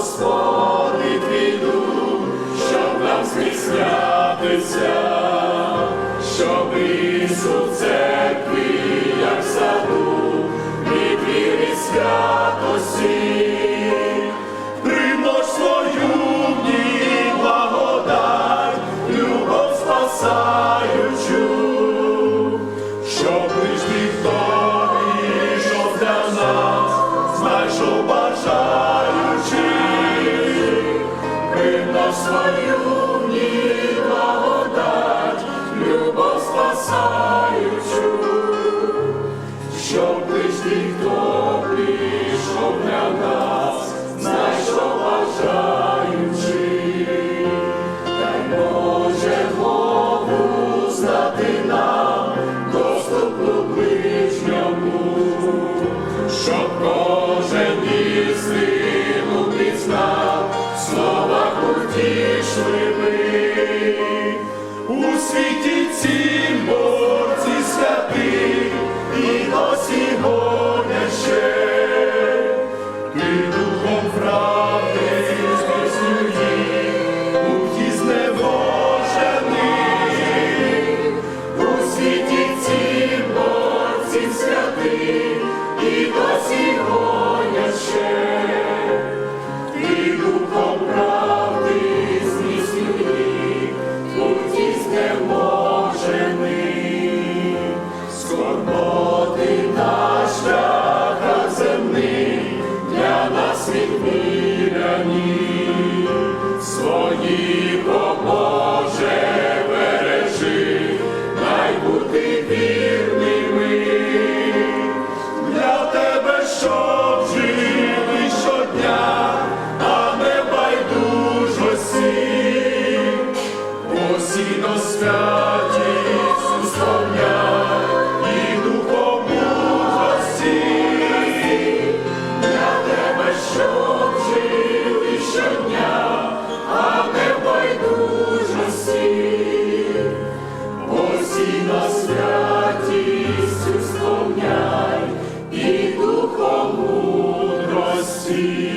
Господи, твій дух, щоб нам зміцнятися, щоб Ісус церкві, як саду, від віри святості, примнож свою благодать, любов спасаючу, щоб ближній хто прийшов для нас, знайшов бажаючи, дай Боже Богу знати нам доступу ближньому, щоб кожен істину пізнав, в словах утішливих. У світі і святістю сповняй і духом мудрості.